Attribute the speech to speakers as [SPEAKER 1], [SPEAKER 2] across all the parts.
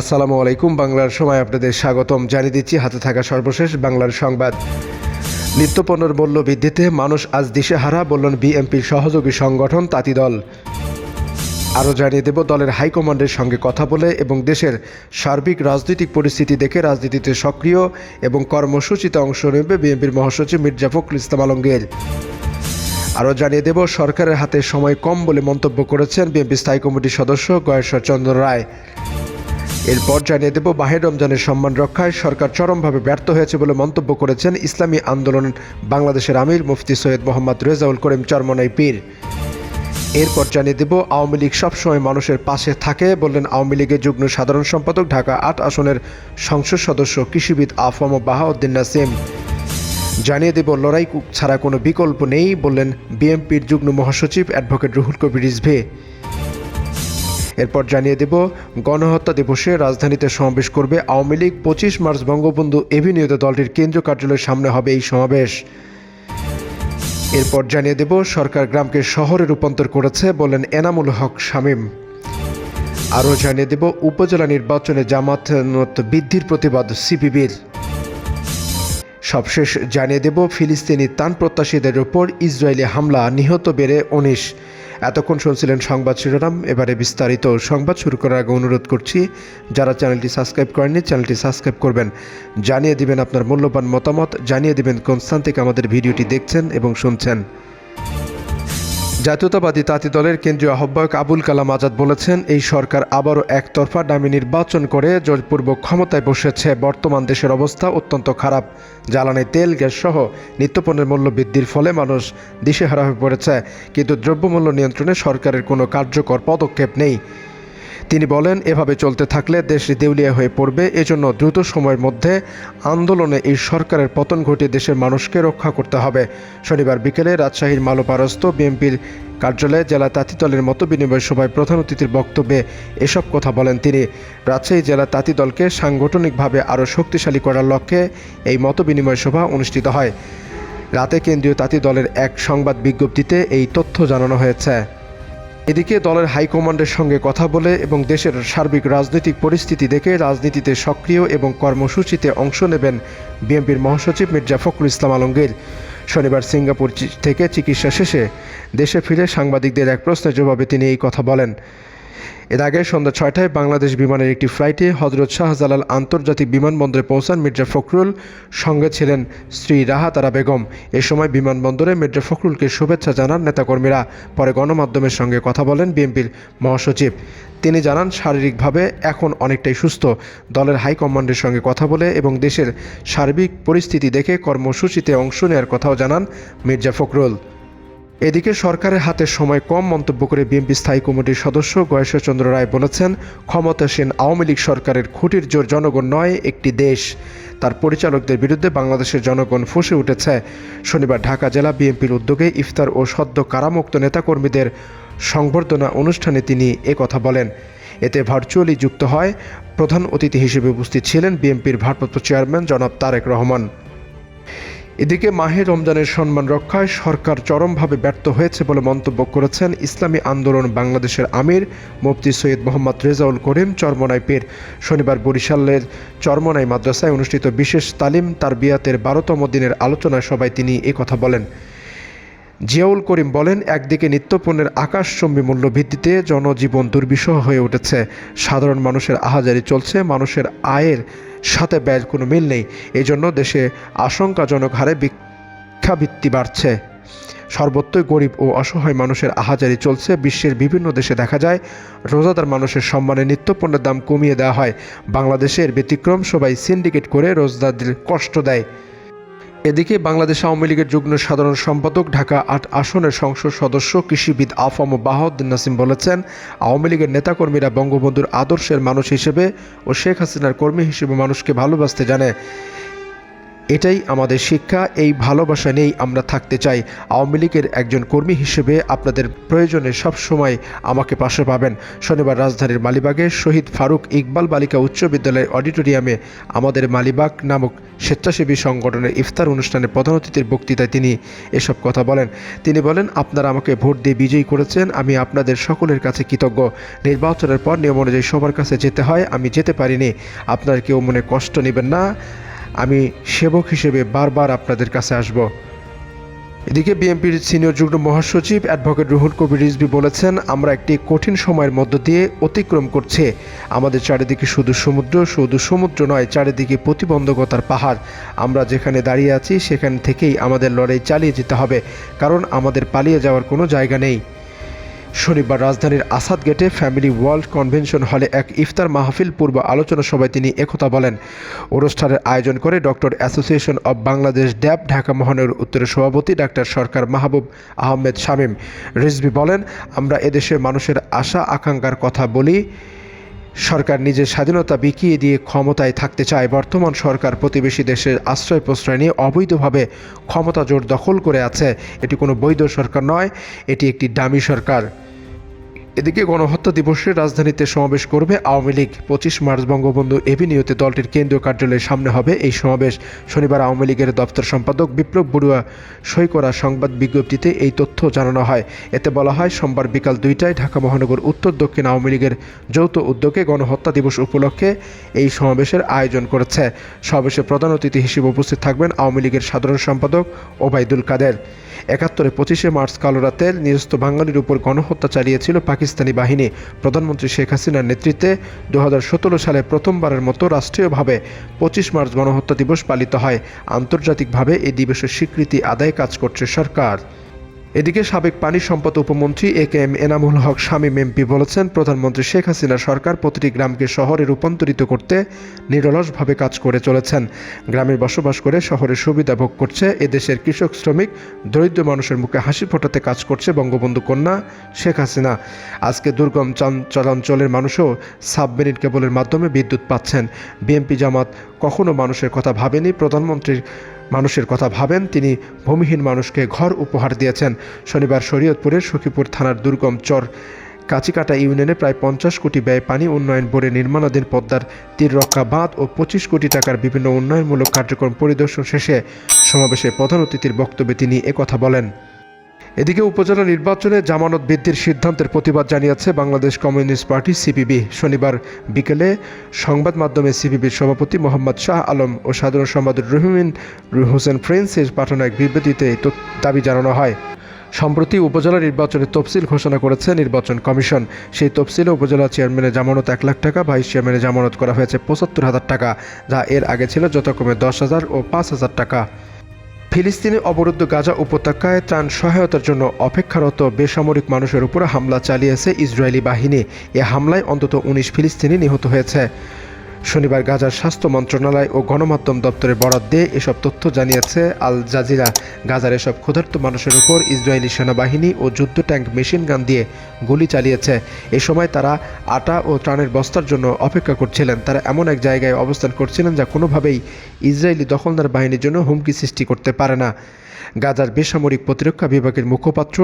[SPEAKER 1] আসসালামু আলাইকুম বাংলার সময় আপনাদের স্বাগতম জানিয়ে দিচ্ছি হাতে থাকা সর্বশেষ বাংলার সংবাদ নিত্যপণ্যের মূল্য বৃদ্ধিতে মানুষ আজ দিশেহারা বললেন বিএনপির সহযোগী সংগঠন তাঁতি দল আরও জানিয়ে দেব দলের হাইকমান্ডের সঙ্গে কথা বলে এবং দেশের সার্বিক রাজনৈতিক পরিস্থিতি দেখে রাজনীতিতে সক্রিয় এবং কর্মসূচিতে অংশ নেবে বিএনপির মহাসচিব মির্জা ফখরুল ইসলাম আলমগীর আরও জানিয়ে দেব সরকারের হাতে সময় কম বলে মন্তব্য করেছেন বিএনপি স্থায়ী কমিটির সদস্য গয়েশ্বর চন্দ্র রায় এরপর জানিয়ে দেব মাহের রমজানের সম্মান রক্ষায় সরকার চরমভাবে ব্যর্থ হয়েছে বলে মন্তব্য করেছেন ইসলামী আন্দোলন বাংলাদেশের আমির মুফতি সৈয়দ মোহাম্মদ রেজাউল করিম চরমনাই পীর এরপর জানিয়ে দেব আওয়ামী লীগ সবসময় মানুষের পাশে থাকে বললেন আওয়ামী লীগের যুগ্ম সাধারণ সম্পাদক ঢাকা আট আসনের সংসদ সদস্য কৃষিবিদ আফম বাহাউদ্দিন নাসিম জানিয়ে দেব লড়াই ছাড়া কোনো বিকল্প নেই বললেন বিএমপির যুগ্ম মহাসচিব অ্যাডভোকেট রুহুল কবির রিজভে এরপর জানিয়ে দেব গণহত্যা দিবসে রাজধানীতে সমাবেশ করবে আওয়ামী লীগ পঁচিশ মার্চ বঙ্গবন্ধু এভিনিউতে দলটির কেন্দ্রীয় কার্যালয়ের সামনে হবে এই সমাবেশ এরপর জানিয়ে দেব সরকার গ্রামকে শহরে রূপান্তর করেছে বলেন এনামুল হক শামীম আরও জানিয়ে দেব উপজেলা নির্বাচনে জামাত বৃদ্ধির প্রতিবাদ সিপিবির সবশেষ জানিয়ে দেব ফিলিস্তিনি তান প্রত্যাশীদের ওপর ইসরায়েলি হামলা নিহত বেড়ে উনিশ এতক্ষণ শুনছিলেন সংবাদ শিরোনাম এবারে বিস্তারিত সংবাদ শুরু করার আগে অনুরোধ করছি যারা চ্যানেলটি সাবস্ক্রাইব করেননি চ্যানেলটি সাবস্ক্রাইব করবেন জানিয়ে দিবেন আপনার মূল্যবান মতামত জানিয়ে দিবেন কোন স্থান থেকে আমাদের ভিডিওটি দেখছেন এবং শুনছেন জাতীয়তাবাদী তাঁতি দলের কেন্দ্রীয় আহ্বায়ক আবুল কালাম আজাদ বলেছেন এই সরকার আবারও একতরফা দামি নির্বাচন করে জোরপূর্বক ক্ষমতায় বসেছে বর্তমান দেশের অবস্থা অত্যন্ত খারাপ জ্বালানি তেল গ্যাস সহ নিত্যপণ্যের মূল্য বৃদ্ধির ফলে মানুষ দিশেহারা হয়ে পড়েছে কিন্তু দ্রব্যমূল্য নিয়ন্ত্রণে সরকারের কোনো কার্যকর পদক্ষেপ নেই তিনি বলেন এভাবে চলতে থাকলে দেশ দেউলিয়া হয়ে পড়বে এজন্য দ্রুত সময়ের মধ্যে আন্দোলনে এই সরকারের পতন ঘটিয়ে দেশের মানুষকে রক্ষা করতে হবে শনিবার বিকেলে রাজশাহীর মালোপারস্থ বিএনপির কার্যালয়ে জেলা তাঁতিদলের মতো বিনিময় সভায় প্রধান অতিথির বক্তব্যে এসব কথা বলেন তিনি রাজশাহী জেলা তাঁতিদলকে সাংগঠনিকভাবে আরও শক্তিশালী করার লক্ষ্যে এই মতো বিনিময় সভা অনুষ্ঠিত হয় রাতে কেন্দ্রীয় তাঁতি দলের এক সংবাদ বিজ্ঞপ্তিতে এই তথ্য জানানো হয়েছে এদিকে দলের হাইকমান্ডের সঙ্গে কথা বলে এবং দেশের সার্বিক রাজনৈতিক পরিস্থিতি দেখে রাজনীতিতে সক্রিয় এবং কর্মসূচিতে অংশ নেবেন বিএনপির মহাসচিব মির্জা ফখরুল ইসলাম আলমগীর শনিবার সিঙ্গাপুর থেকে চিকিৎসা শেষে দেশে ফিরে সাংবাদিকদের এক প্রশ্নের জবাবে তিনি এই কথা বলেন এর আগে সন্ধ্যা ছয়টায় বাংলাদেশ বিমানের একটি ফ্লাইটে হজরত শাহজালাল আন্তর্জাতিক বিমানবন্দরে পৌঁছান মির্জা ফখরুল সঙ্গে ছিলেন শ্রী রাহা তারা বেগম এ সময় বিমানবন্দরে মির্জা ফখরুলকে শুভেচ্ছা জানান নেতাকর্মীরা পরে গণমাধ্যমের সঙ্গে কথা বলেন বিএনপির মহাসচিব তিনি জানান শারীরিকভাবে এখন অনেকটাই সুস্থ দলের হাইকমান্ডের সঙ্গে কথা বলে এবং দেশের সার্বিক পরিস্থিতি দেখে কর্মসূচিতে অংশ নেওয়ার কথাও জানান মির্জা ফখরুল এদিকে সরকারের হাতে সময় কম মন্তব্য করে বিএনপি স্থায়ী কমিটির সদস্য গয়েশ্বরচন্দ্র রায় বলেছেন ক্ষমতাসীন আওয়ামী লীগ সরকারের খুঁটির জোর জনগণ নয় একটি দেশ তার পরিচালকদের বিরুদ্ধে বাংলাদেশের জনগণ ফসে উঠেছে শনিবার ঢাকা জেলা বিএনপির উদ্যোগে ইফতার ও সদ্য কারামুক্ত নেতাকর্মীদের সংবর্ধনা অনুষ্ঠানে তিনি কথা বলেন এতে ভার্চুয়ালি যুক্ত হয় প্রধান অতিথি হিসেবে উপস্থিত ছিলেন বিএনপির ভারপ্রাপ্ত চেয়ারম্যান জনাব তারেক রহমান এদিকে মাহে রমজানের সম্মান রক্ষায় সরকার চরমভাবে ব্যর্থ হয়েছে বলে মন্তব্য করেছেন ইসলামী আন্দোলন বাংলাদেশের আমির মুফতি সৈয়দ মোহাম্মদ রেজাউল করিম চরমনাই পীর শনিবার বরিশালের চরমনাই মাদ্রাসায় অনুষ্ঠিত বিশেষ তালিম তার বিয়াতের বারোতম দিনের আলোচনায় সবাই তিনি কথা বলেন জিয়াউল করিম বলেন একদিকে নিত্যপণ্যের আকাশচম্বী মূল্য ভিত্তিতে জনজীবন দুর্বিষহ হয়ে উঠেছে সাধারণ মানুষের আহাজারি চলছে মানুষের আয়ের সাথে ব্যয়ের কোনো মিল নেই এজন্য দেশে আশঙ্কাজনক হারে ভিক্ষাবৃত্তি বাড়ছে সর্বত্রই গরিব ও অসহায় মানুষের আহাজারি চলছে বিশ্বের বিভিন্ন দেশে দেখা যায় রোজাদার মানুষের সম্মানে নিত্যপণ্যের দাম কমিয়ে দেওয়া হয় বাংলাদেশের ব্যতিক্রম সবাই সিন্ডিকেট করে রোজদারদের কষ্ট দেয় এদিকে বাংলাদেশ আওয়ামী লীগের যুগ্ম সাধারণ সম্পাদক ঢাকা আট আসনের সংসদ সদস্য কৃষিবিদ আফম বাহাউদ্দিন নাসিম বলেছেন আওয়ামী লীগের নেতাকর্মীরা বঙ্গবন্ধুর আদর্শের মানুষ হিসেবে ও শেখ হাসিনার কর্মী হিসেবে মানুষকে ভালোবাসতে জানে এটাই আমাদের শিক্ষা এই ভালোবাসা নিয়েই আমরা থাকতে চাই আওয়ামী লীগের একজন কর্মী হিসেবে আপনাদের প্রয়োজনে সবসময় আমাকে পাশে পাবেন শনিবার রাজধানীর মালিবাগে শহীদ ফারুক ইকবাল বালিকা উচ্চ বিদ্যালয়ের অডিটোরিয়ামে আমাদের মালিবাগ নামক স্বেচ্ছাসেবী সংগঠনের ইফতার অনুষ্ঠানে প্রধান অতিথির বক্তৃতায় তিনি এসব কথা বলেন তিনি বলেন আপনারা আমাকে ভোট দিয়ে বিজয়ী করেছেন আমি আপনাদের সকলের কাছে কৃতজ্ঞ নির্বাচনের পর নিয়ম অনুযায়ী সবার কাছে যেতে হয় আমি যেতে পারিনি আপনার কেউ মনে কষ্ট নেবেন না আমি সেবক হিসেবে বারবার আপনাদের কাছে আসব এদিকে বিএনপির সিনিয়র যুগ্ম মহাসচিব অ্যাডভোকেট রুহুল কবির রিজবি বলেছেন আমরা একটি কঠিন সময়ের মধ্য দিয়ে অতিক্রম করছে আমাদের চারিদিকে শুধু সমুদ্র শুধু সমুদ্র নয় চারিদিকে প্রতিবন্ধকতার পাহাড় আমরা যেখানে দাঁড়িয়ে আছি সেখান থেকেই আমাদের লড়াই চালিয়ে যেতে হবে কারণ আমাদের পালিয়ে যাওয়ার কোনো জায়গা নেই শনিবার রাজধানীর আসাদ গেটে ফ্যামিলি ওয়ার্ল্ড কনভেনশন হলে এক ইফতার মাহফিল পূর্ব আলোচনা সভায় তিনি একথা বলেন অনুষ্ঠানের আয়োজন করে doctor association of Bangladesh DAB Dhaka মহানগর উত্তরের সভাপতি ডাক্তার সরকার মাহবুব আহমেদ শামীম রিজবি বলেন আমরা এদেশের মানুষের আশা আকাঙ্ক্ষার কথা বলি সরকার নিজের স্বাধীনতা বিকিয়ে দিয়ে ক্ষমতায় থাকতে চায় বর্তমান সরকার প্রতিবেশী দেশের আশ্রয় প্রশ্রয় নিয়ে অবৈধভাবে ক্ষমতা জোর দখল করে আছে এটি কোনো বৈধ সরকার নয় এটি একটি দামি সরকার এদিকে গণহত্যা দিবসে রাজধানীতে সমাবেশ করবে আওয়ামী লীগ পঁচিশ মার্চ বঙ্গবন্ধু এভিনিউতে দলটির কেন্দ্রীয় কার্যালয়ের সামনে হবে এই সমাবেশ শনিবার আওয়ামী লীগের দপ্তর সম্পাদক বিপ্লব বড়ুয়া সই করা সংবাদ বিজ্ঞপ্তিতে এই তথ্য জানানো হয় এতে বলা হয় সোমবার বিকাল দুইটায় ঢাকা মহানগর উত্তর দক্ষিণ আওয়ামী লীগের যৌথ উদ্যোগে গণহত্যা দিবস উপলক্ষে এই সমাবেশের আয়োজন করেছে সমাবেশে প্রধান অতিথি হিসেবে উপস্থিত থাকবেন আওয়ামী লীগের সাধারণ সম্পাদক ওবায়দুল কাদের একাত্তরে পঁচিশে মার্চ কালোরাতে নিরস্ত বাঙালির উপর গণহত্যা চালিয়েছিল পাকিস্তানি বাহিনী প্রধানমন্ত্রী শেখ হাসিনার নেতৃত্বে দু সালে প্রথমবারের মতো রাষ্ট্রীয়ভাবে পঁচিশ মার্চ গণহত্যা দিবস পালিত হয় আন্তর্জাতিকভাবে এই দিবসের স্বীকৃতি আদায় কাজ করছে সরকার এদিকে সাবেক পানি সম্পদ উপমন্ত্রী এ কে এম এনামুল হক স্বামী এমপি বলেছেন প্রধানমন্ত্রী শেখ হাসিনা সরকার প্রতিটি গ্রামকে শহরে রূপান্তরিত করতে নিরলসভাবে কাজ করে চলেছেন গ্রামে বসবাস করে শহরের সুবিধা ভোগ করছে এদেশের কৃষক শ্রমিক দরিদ্র মানুষের মুখে হাসি ফোটাতে কাজ করছে বঙ্গবন্ধু কন্যা শেখ হাসিনা আজকে দুর্গম চলাঞ্চলের মানুষও সাবমেরিন কেবলের মাধ্যমে বিদ্যুৎ পাচ্ছেন বিএমপি জামাত কখনো মানুষের কথা ভাবেনি প্রধানমন্ত্রীর মানুষের কথা ভাবেন তিনি ভূমিহীন মানুষকে ঘর উপহার দিয়েছেন শনিবার শরীয়তপুরের সখীপুর থানার দুর্গম চর কাচিকাটা ইউনিয়নে প্রায় পঞ্চাশ কোটি ব্যয় পানি উন্নয়ন বোর্ডে নির্মাণাধীন পদ্মার তীর রক্ষা বাঁধ ও পঁচিশ কোটি টাকার বিভিন্ন উন্নয়নমূলক কার্যক্রম পরিদর্শন শেষে সমাবেশে প্রধান অতিথির বক্তব্যে তিনি একথা বলেন এদিকে উপজেলা নির্বাচনে জামানত বৃদ্ধির সিদ্ধান্তের প্রতিবাদ জানিয়েছে বাংলাদেশ কমিউনিস্ট পার্টি সিপিবি শনিবার বিকেলে সংবাদ মাধ্যমে সিপিবির সভাপতি মোহাম্মদ শাহ আলম ও সাধারণ সম্পাদক রহিমিন হোসেন প্রিন্সের পাঠানো এক বিবৃতিতে দাবি জানানো হয় সম্প্রতি উপজেলা নির্বাচনের তফসিল ঘোষণা করেছে নির্বাচন কমিশন সেই তফসিলে উপজেলা চেয়ারম্যানের জামানত এক লাখ টাকা ভাইস চেয়ারম্যানের জামানত করা হয়েছে পঁচাত্তর হাজার টাকা যা এর আগে ছিল যথাক্রমে দশ হাজার ও পাঁচ হাজার টাকা ফিলিস্তিনি অবরুদ্ধ গাজা উপত্যকায় ত্রাণ সহায়তার জন্য অপেক্ষারত বেসামরিক মানুষের উপর হামলা চালিয়েছে ইসরায়েলি বাহিনী এ হামলায় অন্তত উনিশ ফিলিস্তিনি নিহত হয়েছে শনিবার গাজার স্বাস্থ্য মন্ত্রণালয় ও গণমাধ্যম দপ্তরে বরাদ দিয়ে এসব তথ্য জানিয়েছে আল জাজিরা গাজার এসব ক্ষুধার্ত মানুষের উপর ইসরায়েলি সেনাবাহিনী ও যুদ্ধ ট্যাঙ্ক মেশিন গান দিয়ে গুলি চালিয়েছে এ সময় তারা আটা ও ত্রাণের বস্তার জন্য অপেক্ষা করছিলেন তারা এমন এক জায়গায় অবস্থান করছিলেন যা কোনোভাবেই ইসরায়েলি দখলদার বাহিনীর জন্য হুমকি সৃষ্টি করতে পারে না গাজার বেসামরিক প্রতিরক্ষা বিভাগের মুখপাত্র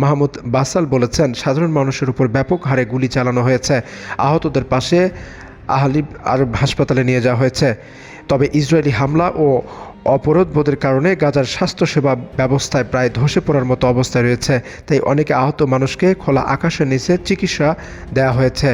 [SPEAKER 1] মাহমুদ বাসাল বলেছেন সাধারণ মানুষের উপর ব্যাপক হারে গুলি চালানো হয়েছে আহতদের পাশে আহলিব আর হাসপাতালে নিয়ে যাওয়া হয়েছে তবে ইসরায়েলি হামলা ও বোধের কারণে গাজার স্বাস্থ্যসেবা ব্যবস্থায় প্রায় ধসে পড়ার মতো অবস্থায় রয়েছে তাই অনেকে আহত মানুষকে খোলা আকাশের নিচে চিকিৎসা দেওয়া হয়েছে